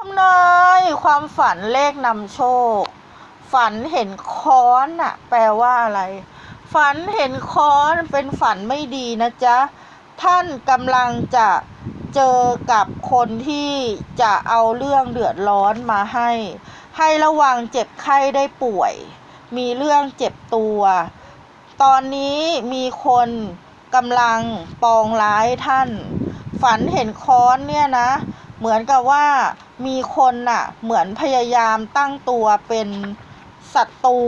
ทำนายความฝันเลขนำโชค ฝันเห็นค้อนน่ะแปลว่าอะไร ฝันเห็นค้อนเป็นฝันไม่ดีนะจ๊ะ ท่านกำลังจะเจอกับคนที่จะเอาเรื่องเดือดร้อนมาให้ ให้ระวังเจ็บไข้ได้ป่วย มีเรื่องเจ็บตัว ตอนนี้มีคนกำลังปองร้ายท่าน ฝันเห็นค้อนเนี่ยนะ เหมือนกับว่ามีคนน่ะ เหมือนพยายามตั้งตัวเป็นศัตรู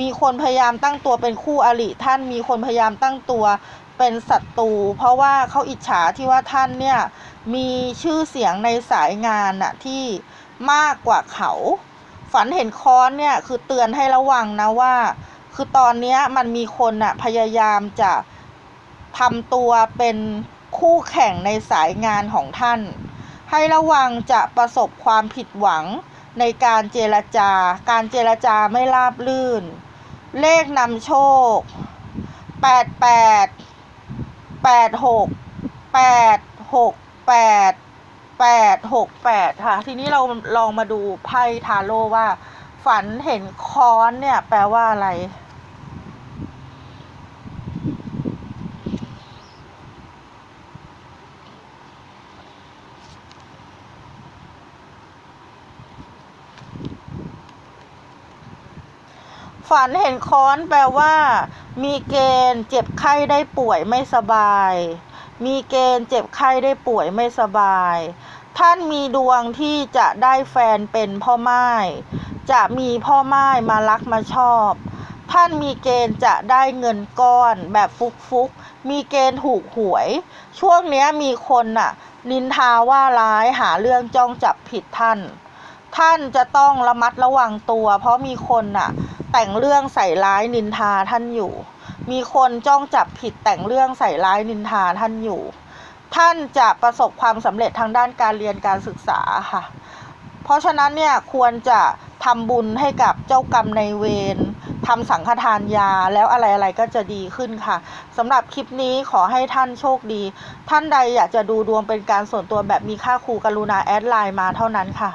มีคนพยายามตั้งตัวเป็นคู่อริท่าน มีคนพยายามตั้งตัวเป็นศัตรู เพราะว่าเขาอิจฉาที่ว่าท่านเนี่ยมีชื่อเสียงในสายงานน่ะที่มากกว่าเขา ฝันเห็นค้อนเนี่ยคือเตือนให้ระวังนะว่า คือตอนนี้มันมีคนน่ะพยายามจะทำตัวเป็นคู่แข่งในสายงานของท่าน ให้ระวังจะประสบความผิดหวังในการเจรจา การเจรจาไม่ราบรื่น เลขนำโชคแปดแปดแปดหกแปดหกแปดแปดหกแปดค่ะ ทีนี้เราลองมาดูไพ่ทาโร่ว่า ฝันเห็นค้อนเนี่ยแปลว่าอะไร ฝันเห็นค้อนแปลว่า มีเกณฑ์เจ็บไข้ได้ป่วยไม่สบาย มีเกณฑ์เจ็บไข้ได้ป่วยไม่สบาย ท่านมีดวงที่จะได้แฟนเป็นพ่อไม้จะมีพ่อไม้มารักมาชอบ ท่านมีเกณฑ์จะได้เงินก้อนแบบฟุกฟุกๆมีเกณฑ์ถูกหวย ช่วงนี้มีคนน่ะ นินทาว่าร้ายหาเรื่องจ้องจับผิดท่าน ท่านจะต้องระมัดระวังตัว เพราะมีคนน่ะ แต่งเรื่องใส่ร้ายนินทาท่านอยู่ มีคนจ้องจับผิดแต่งเรื่องใส่ร้ายนินทาท่านอยู่ ท่านจะประสบความสำเร็จทางด้านการเรียนการศึกษาค่ะ เพราะฉะนั้นเนี่ยควรจะทำบุญให้กับเจ้ากรรมในเวรทำสังฆทานยาแล้วอะไรๆก็จะดีขึ้นค่ะสำหรับคลิปนี้ขอให้ท่านโชคดี ท่านใดอยากจะดูดวงเป็นการส่วนตัวแบบมีค่าครูกรุณาแอดไลน์มาเท่านั้นค่ะ